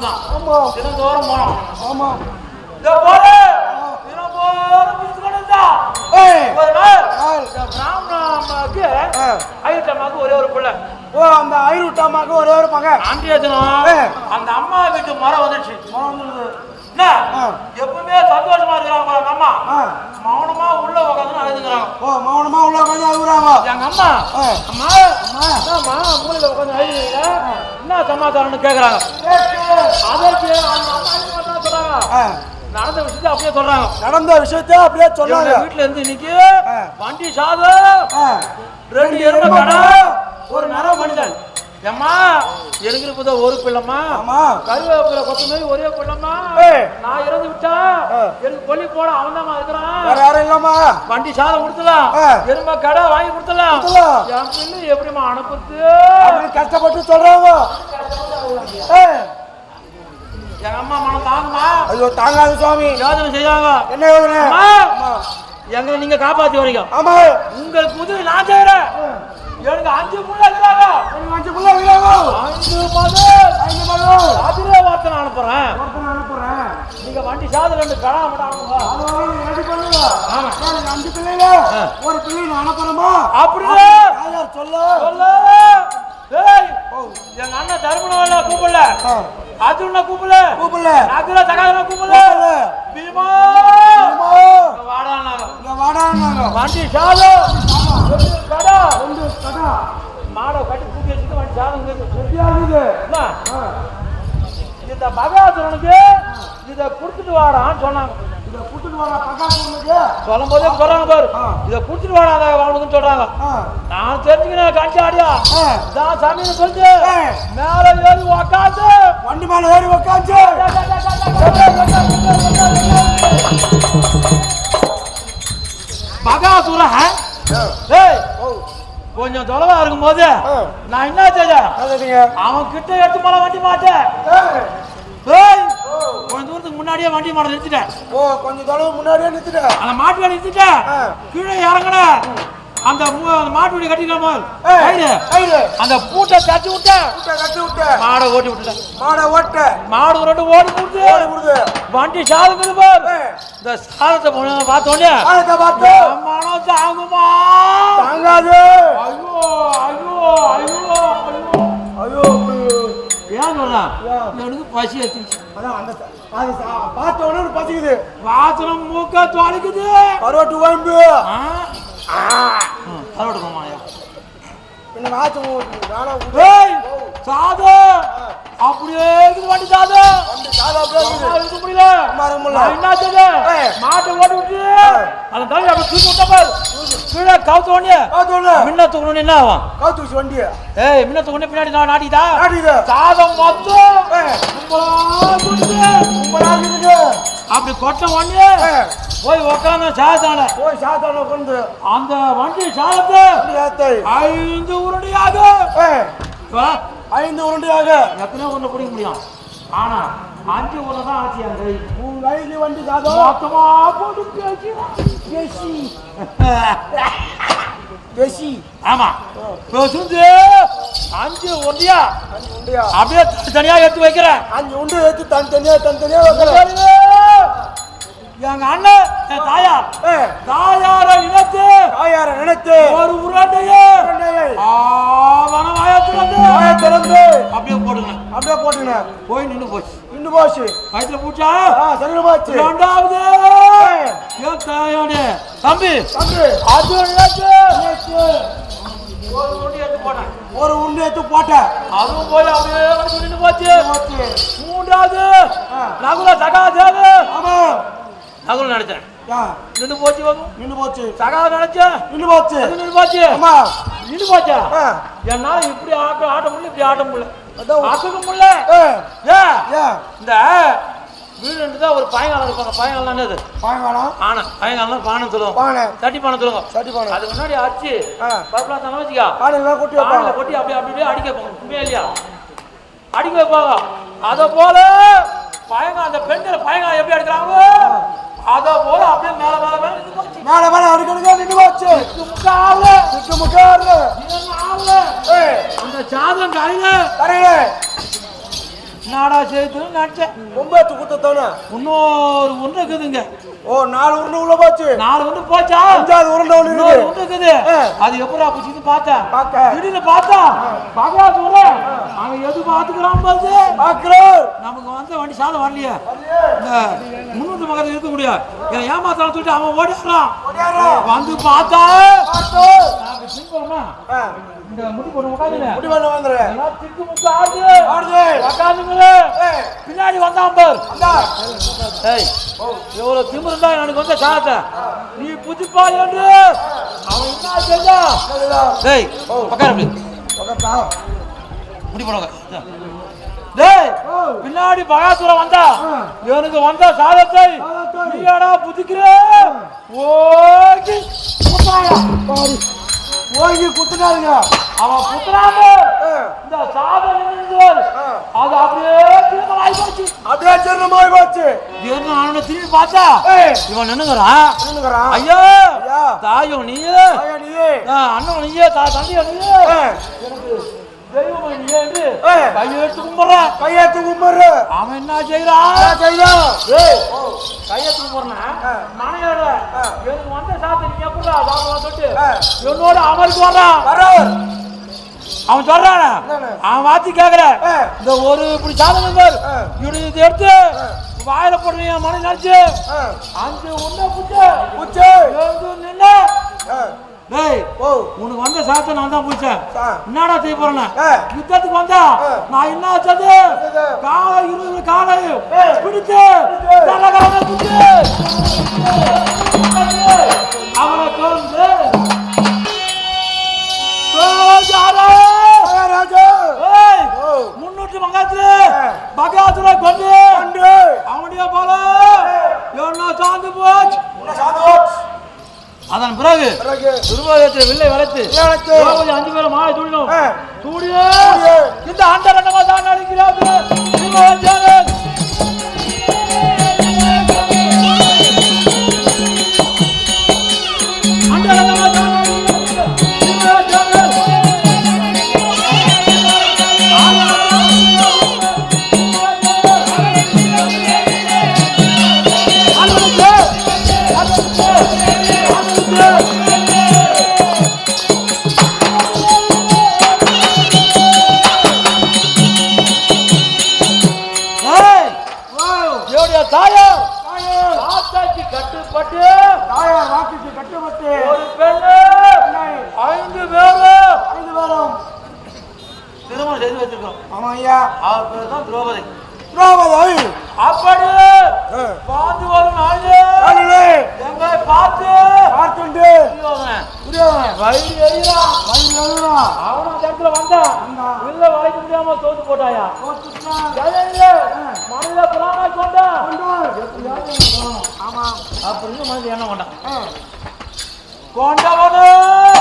தான் ஆமா. தினந்தோறும் போனோம். ஆமா. இந்த போல தினந்தோறும் பிடிச்சுக்கிட்டு இருந்தா ஏய். ஒரு நாள் ஆ. ஐட்டமாக்கு ஒரே ஒரு பிள்ளை. ஓ அந்த ஐநூட்டாமாக்கு ஒரே ஒரு மகன். அன்றைய தினம். அந்த அம்மா வீட்டு மரம் வந்துச்சு. என்ன. எப்பவுமே சந்தோஷமா இருக்கிறாங்க அம்மா. மௌனமா உள்ள உட்காந்து அழுதுங்கிறாங்க ஓ மௌனமா உள்ள கொஞ்சம் அழுகுறாங்க. எங்க அம்மா? ஆ. அம்மா? என்னம்மா? மூலையில உட்காந்து அழுதுறீங்க என்ன சமாச்சாரம்னு கேக்குறாங்க. அதற்கு அம்மா சொல்றாங்க. நடந்த விஷயத்தை அப்படியே சொல்றாங்க. நடந்த விஷயத்த அப்படியே எங்க வீட்டுல இருந்து இன்னைக்கு. வண்டி சாதம். ரெண்டு எருமை ஒரு நர மனிதன். ஏம்மா இப்ப ஒரு பிள்ளைம்மா. ஆமா. கருவேப்பிலை கொத்தமல்லி ஒரே பிள்ளைம்மா. ஏய். நான் இறந்து விட்டா. எனக்கு கொல்லி போட அவன் தான் இருக்கிறான். வேற யாரும் இல்லம்மா. வண்டி சாதம் கொடுத்துலாம். எருமை கடை வாங்கி கொடுத்துலாம். என் பிள்ளை எப்படிம்மா அனுப்புறது? அப்படி கஷ்டப்பட்டு சொல்றாங்க. எங்க அம்மா மனம் தாங்குமா? ஐயோ தாங்காது சுவாமி. யோசனை செய்யாங்க என்ன யோசனை. எங்களை நீங்க காப்பாத்தி வரீங்க ஆமா. உங்களுக்கு உதவி நான் செய்யறேன் எனக்கு அஞ்சு புள்ள இருக்கிறாங்க எனக்கு அஞ்சு புள்ள இருக்கிறாங்க அஞ்சு மது ஐந்து மகன் அதிலே வார்த்தை நான் அனுப்புறேன். ஒருத்தனை அனுப்புறேன். நீங்க வண்டி சாதம் ரெண்டு கடா மாட்டாங்க ready பண்ணுங்க. ஆமா. எனக்கு அஞ்சு பிள்ளைங்க. ஒரு பிள்ளை நான் அனுப்புறேமா அப்படியே சொல்லு? சொல்லு. ஏய் எங்க அண்ணன் தர்மனவல்ல கூப்பிடல. அர்ஜுன கூப்பிடல. கூப்பிடல. நகுல சகாதன கூப்பிடல. பீமா. வாடானாங்க இங்க வாடான்னாங்க. வண்டி சாதம் ரெண்டு கடா மாடை கட்டி கூட்டி வச்சுட்டு வண்டி சாதம் இங்க இருக்கு. என்ன? ஆ. இந்த மகாசுரனுக்கு இதை கொடுத்துட்டு வாடான்னு சொன்னாங்க இதை கொடுத்துட்டு வாடா, பக்காத்துக்கு. சொல்லும் போதே சொல்றாங்க பாரு இதை கொடுத்துட்டு வாடா அதை அவனுக்குன்னு சொல்றாங்க ஆ. நான் தெரிஞ்சுக்கிறேன் கஞ்சாடியா ஆ. தான் சாமின்னு சொல்லிட்டு ஆ. மேல ஏறி உக்காந்து வண்டி மேல ஏறி உக்காந்து மகாசுர ஏய் கொஞ்சம் தொலைவா இருக்கும் போது. நான் என்ன செய்ய. அவன் கிட்ட எடுத்து போல வண்டி மாட்டேன் ஏய். ஏய் கொஞ்ச தூரத்துக்கு முன்னாடியே வண்டி மாட நிறுத்திட்டேன் ஓ கொஞ்சம் தொலைவு முன்னாடியே நிறுத்திட்டேன் அந்த மாட்டு வண்டி நிறுத்திட்டேன். கீழே இறங்கின அந்த மாட்டு வண்டி கட்டிக்கலாமா. அந்த பூட்டை தட்டி விட்டேன் கூட்ட கட்டி விட்ட. மாடை ஓட்டி விட்டுட்டேன் மாடை ஓட்ட. மாடு ரெண்டு ஓடி கொடுத்து ஓடி. வண்டி சாதம் இந்த சாதத்தை பொண்ணு பார்த்த தாங்குமா தாங்காது. ஐயோ ஐயோ ஐயோ ஐயோ ஏன் சொல்றான்? எனக்கு பசி எடுத்துச்சு அதான் அந்த அது பார்த்த உடனே பசிக்குது. வாசனம் மூக்க துடைக்குது கருவாட்டு குழம்பு. கருவாட்டு குழம்பாயா? பின்ன ஊத்து. ஏய் சாதம் அப்படியே வண்டி சாதம் வண்டி சாதா அப்படியே இருக்க முடியல. முடியல. நான் என்ன? ஏய். மாட்டை ஓடி விட்டு அந்த தள்ளி அப்படி தூக்கி விட்ட பாரு. கீழே கவுத்த முன்ன தூக்கணும் என்ன ஆகும்? கவுத்து வச்சு வண்டியை. ஏய் முன்ன தூக்கணும் பின்னாடி நான் நாட்டிதா நாட்டிக்குது. சாதம் மொத்தம். அப்படி கொட்ட ஏய், போய் உட்காந்து சாதான போய் சாத்தான உட்காந்து அந்த வண்டி சாதத்தை வண்டி. ஐந்து வா. ஐந்து உருண்டையாக. எத்தனை உருண்டை பிடிக்க முடியும்? ஆனா அஞ்சு உருண்டை தான் ஆச்சு என் கை உன் கையில வண்டி சாதம். மொத்தமா போட்டு பேசி. பேசி. பேசி. ஆமா. பேசுந்து அஞ்சு உருண்டையா? அஞ்சு உண்டையா அப்படியே தனியா எடுத்து வைக்கிறேன். அஞ்சு உண்டு ஏத்து தனித்தனியா தனித்தனியா வைக்கிறேன். சரிங்க. எங்க அண்ணன் தாயார். தாயார இனத்து தாயாரை நினைத்து ஒரு உருண்டையே உருண்டையை திறந்து. அப்படியே போடுங்க. அப்படியே போட்டுங்க. போய் நின்னு போச்சு. இன்னும் போச்சு. வயிற்றுல பூச்சா? சரிங்க போச்சு. ரெண்டாவது தம்பி. தம்பி. அது ஒரு உருண்டை எடுத்து போட்டேன். ஒரு உண்டு எடுத்து போட்ட அதுவும் போய் அப்படியே நின்னு போச்சு. மூன்றாவது. நகுல சகா தேவு ஆமா நகுல நினைச்சேன் யா, நின்னு போச்சு வரும் நின்னு போச்சு. சகா நினைச்சேன் நின்னு போச்சு. அது நின்னு போச்சு? ஆமா நின்னு போச்சா? என்னால இப்படி ஆட்ட ஆட்ட முடியல இப்படி ஆட்ட முடியல. ஆட்டுக்க முடியல. இந்த வீடு தான் ஒரு பயங்காலம் இருப்பாங்க. பயங்காலம் என்னது? பாயங்காலம் ஆனை பயங்காலம் பானை சொல்லுவோம். பானை. தட்டி பானை சொல்லுங்க சட்டி பானை. அதுக்கு முன்னாடி அரிச்சு ஆ. பருப்புலாம் தானே வச்சுக்கா? பானைலாம் கொட்டி பானையில கொட்டி அப்படி அப்படி அப்படியே அடிக்க வைப்பாங்க. உண்மையா இல்லையா? அடிக்க வைப்பாங்க. அத போல பயங்கா அந்த பெண்கள் பயங்கா எப்படி அடிக்கிறாங்களோ முக்கால, திக்கு முக்காரு இது நாலு. ஏய் அந்த சாதம் கரையில. கரையில. நாடா செய்துன்னு நினைச்சேன். கொம்பேத்து குத்தத்தானே? இன்னொரு உருண்டை இருக்குதுங்க. ஓ நாலு உருண்டை உள்ள போச்சு. நாலு உருண்டை போச்சா? அஞ்சாவது உருண்டை ஆ. அது எப்படா புடிச்சுன்னு பார்த்தேன். திடீர்னு பார்த்தா பகவான் சொல்ற அவன் எது பாத்துக்கிறான் பாரு பாக்குறோம் நமக்கு வந்த வண்டி சாலை வரலையே. இந்த முன்னூற்று மகத்தில் இருக்க முடியாது. என்னை ஏமாத்தாலும் சொல்லிட்டு அவன் ஓடிடுறான் வந்து பார்த்தா. இந்த முடி போட்டு உட்காந்துங்க முடி பண்ண வந்துடுறேன் எல்லாம் திக்கு முக்கு ஆடுது. ஆடுது. உட்காந்துங்களே ஏய், பின்னாடி வந்தான் பார். ஏய் எவ்வளவு திமிருந்தா எனக்கு வந்த சாதத்தை நீ புதிப்பா என்று. அவன் என்ன செஞ்சா. டேய் உட்கார. முடி போடுங்க டேய் பின்னாடி பகாசுரம் வந்தா. எனக்கு வந்த சாதத்தை. நீயாடா புதிக்கிற? ஓகே. பாரு. ஓங்கி குத்துட்டாருங்க அவன் புத்துறாம ஆ, இந்த. ஆ. அது அப்படியே ஆகி போச்சு அப்படியே சின்னமாய் போச்சு திடீர்னு அவனை திரும்பி பார்த்தா இவன் நின்னுங்கிறான் நின்னுக்குறான். ஐயோ. தாயும் நீயே நீயே. அண்ணன் நீயே தா தம்பியா நீயே எனக்கு தெய்வம் நீயே என்று ஏய். கையை எடுத்து கும்பிடுறான் கையெழுத்து கும்பிடுற. அவன் என்ன செய்யறான் என்ன செய்யலாம்? ஏய் கையை கும்பிடுறான் ஆ. மனையோட. எனக்கு வந்த சாத்தை நீ எப்படா சாப்பிடலாம் சொல்லிட்டு. என்னோட அமருக்கு வர்றான் வரோம். அவன் சொல்றானே? அவன் வாத்தி கேக்குற. இந்த ஒரு இப்படி பார் ஆ. இப்படி இதை எடுத்து வாயில போட்டு என் மனை நினைச்சு அஞ்சு உச்சி. எழுந்து நின்னு ஆ, டேய் ஓ, உனக்கு வந்த சாத்தை நான் தான் பிடிச்சேன் ஆ. என்னடா செய்ய போறேன். யுத்தத்துக்கு வந்தா. நான் என்ன செஞ்சது? காலை இருபது காலை. பிடிச்சு அவனை கொண்டு முன்னூற்று மங்காத்துல. பகாசுர கொண்டு. அவனுடைய போல என்ன சார்ந்து போச்சு உன்னை சாதம். அதன் பிறகு பிறகு துருவாதத்தில் வில்லை வளர்த்து அஞ்சு பேரும் மாலை தூடினோம் சூடியே. இந்த அந்த ரெண்டமா தான் அடிக்கிறார்கள் ஐயா அவர் பேர் தான் திரௌபதி. திரௌபதி! அப்படி! ஆ. பார்த்து வரும் நாளே. நாளிலே எங்களை பார்த்து. பார்த்துண்டு. வயிறு எரியுறான். வயிறு. அவனும் அந்த இடத்துல வந்தான். இல்ல வளைக்க முடியாம தோத்து போட்டாயா? மனித புறாமை கொண்டா. ஆமா. அப்படின்னு மனித எண்ணம் கொண்டான். கொண்டவனு.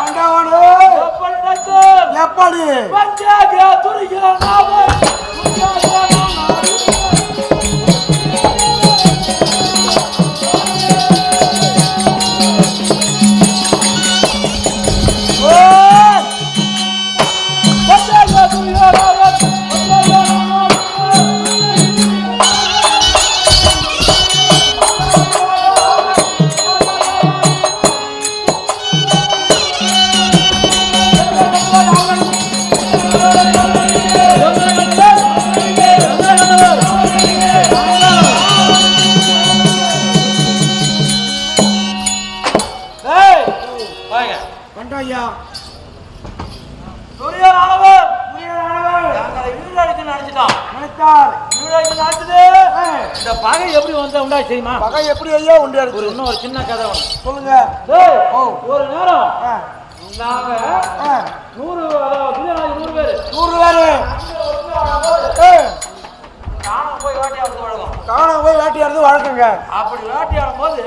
ஆண்டவனே, எப்படி எப்படி? பஞ்சாக துரிகிற Hallelujah. எப்படி வந்து உண்டா தெரியுமா? பகை எப்படி ஐயா உண்டு ஒரு இன்னும் ஒரு சின்ன கதை ஒண்ணு. சொல்லுங்க. ஒரு நேரம். நாங்க. நூறு நூறு பேரு. நூறு பேரு. நானும் போய் வேட்டையாடுறது வழக்கம். காணாம போய் வேட்டையாடுறது வழக்கங்க. அப்படி வேட்டையாடும் போது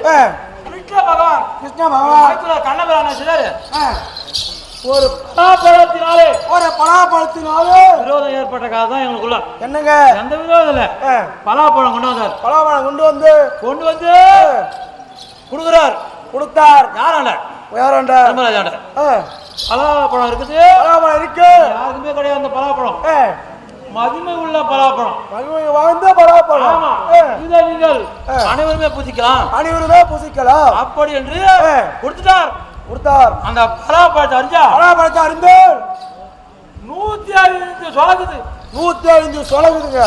கிருஷ்ண பகவான். கிருஷ்ண பகவான். கண்ணபிரான சிலர் ஒரு பலாப்பழத்தினாலே. ஒரு பலாப்பழத்தினால. விரோதம் ஏற்பட்ட காலம் தான் எங்களுக்குள்ள. என்னங்க? எந்த விரோதம் இல்ல. பலாப்பழம் கொண்டு வந்தார் பலாப்பழம் கொண்டு வந்து. கொண்டு வந்து கொடுக்குறார். கொடுத்தார். யாராண்ட? யாரண்ட தர்மராஜாண்ட பலாப்பழம் இருக்குது. பலாப்பழம் இருக்கு. யாருக்குமே கிடையாது அந்த பலாப்பழம். மகிமை உள்ள பலாப்பழம். மகிமை வாய்ந்த பலாப்பழம். இதை நீங்கள். அனைவருமே புசிக்கலாம் அனைவருமே புசிக்கலாம் அப்படி என்று. கொடுத்துட்டார். கொடுத்தார். அந்த பலாப்பழத்தை அறிஞ்சா? பலாப்பழத்தை அறிந்து நூத்தி ஐந்து சொலகுது. நூத்தி ஐந்து சொலகுதுங்க.